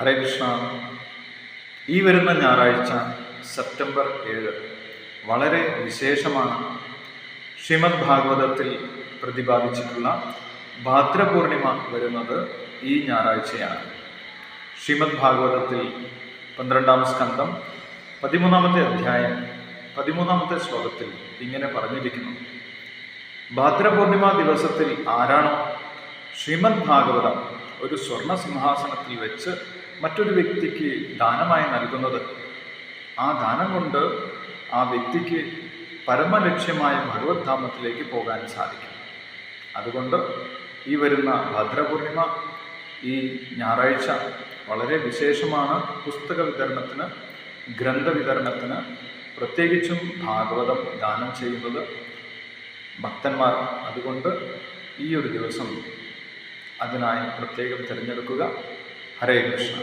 ഹരേ കൃഷ്ണ. ഈ വരുന്ന ഞായറാഴ്ച സെപ്റ്റംബർ ഏഴ് വളരെ വിശേഷമാണ്. ശ്രീമദ് ഭാഗവതത്തിൽ പ്രതിപാദിച്ചിട്ടുള്ള ഭാദ്രപൂർണിമ വരുന്നത് ഈ ഞായറാഴ്ചയാണ്. ശ്രീമദ് ഭാഗവതത്തിൽ പന്ത്രണ്ടാം സ്കന്ധം പതിമൂന്നാമത്തെ അധ്യായം പതിമൂന്നാമത്തെ ശ്ലോകത്തിൽ ഇങ്ങനെ പറഞ്ഞിരിക്കുന്നു. ഭാദ്രപൂർണിമ ദിവസത്തിൽ ആരാണോ ശ്രീമദ് ഭാഗവതം ഒരു സ്വർണ സിംഹാസനത്തിൽ വെച്ച് മറ്റൊരു വ്യക്തിക്ക് ദാനമായി നൽകുന്നത്. ആ ദാനം കൊണ്ട് ആ വ്യക്തിക്ക് പരമലക്ഷ്യമായ ഭഗവത് ധാമത്തിലേക്ക് പോകാൻ സാധിക്കും. അതുകൊണ്ട് ഈ വരുന്ന ഭദ്രപൂർണിമ ഈ ഞായറാഴ്ച വളരെ വിശേഷമാണ്. പുസ്തക വിതരണത്തിന് ഗ്രന്ഥ വിതരണത്തിന് പ്രത്യേകിച്ചും ഭാഗവതം ദാനം ചെയ്യുന്നത് ഭക്തന്മാർ. അതുകൊണ്ട് ഈ ഒരു ദിവസം അതിനായി പ്രത്യേകം തിരഞ്ഞെടുക്കുക. ഹരേ കൃഷ്ണ